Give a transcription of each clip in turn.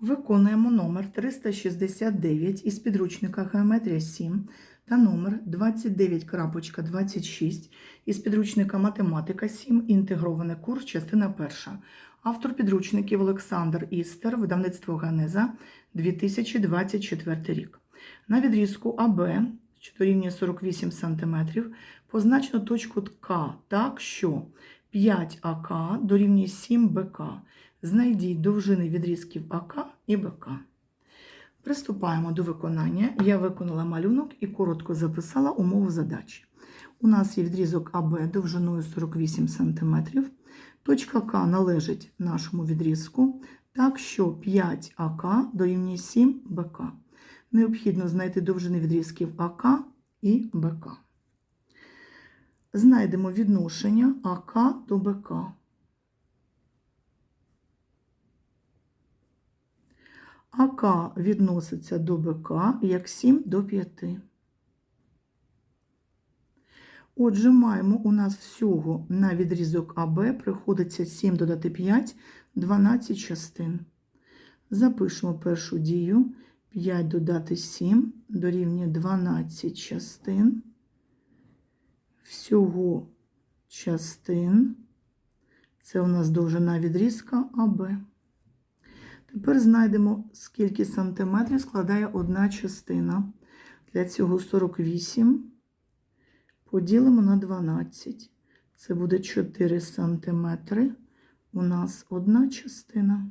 Виконуємо номер 369 із підручника Геометрія 7 та номер 29.26 із підручника Математика 7. Інтегрований курс, частина 1. Автор підручників Олександр Істер, видавництво Ганеза, 2024 рік. На відрізку АБ, що дорівнює 48 см, позначено точку К так, що 5АК дорівнює 7БК. Знайдіть довжини відрізків АК і БК. Приступаємо до виконання. Я виконала малюнок і коротко записала умову задачі. У нас є відрізок АБ довжиною 48 см. Точка К належить нашому відрізку, так що 5АК дорівнює 7 БК. Необхідно знайти довжини відрізків АК і БК. Знайдемо відношення АК до БК. АК відноситься до БК як 7 до 5. Отже, маємо у нас всього на відрізок АБ приходиться 7 додати 5, 12 частин. Запишемо першу дію. 5 додати 7 дорівнює 12 частин. Всього частин. Це у нас довжина відрізка АБ. Тепер знайдемо, скільки сантиметрів складає одна частина. Для цього 48 поділимо на 12. Це буде 4 сантиметри. У нас одна частина.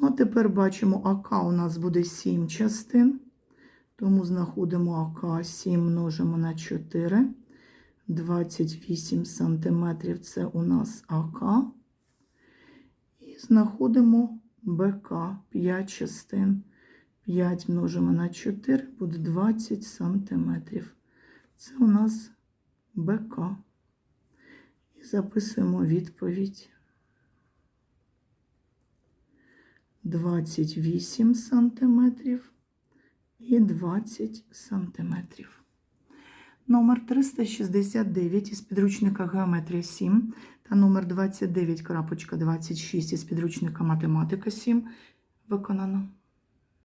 Ну, а тепер бачимо, АК у нас буде 7 частин. Тому знаходимо АК 7 множимо на 4. 28 сантиметрів це у нас АК. І знаходимо БК 5 частин. 5 множимо на 4 буде 20 сантиметрів. Це у нас БК. І записуємо відповідь. 28 сантиметрів і 20 сантиметрів. Номер 369 із підручника Геометрія 7 та номер 29.26 із підручника Математика 7 виконано.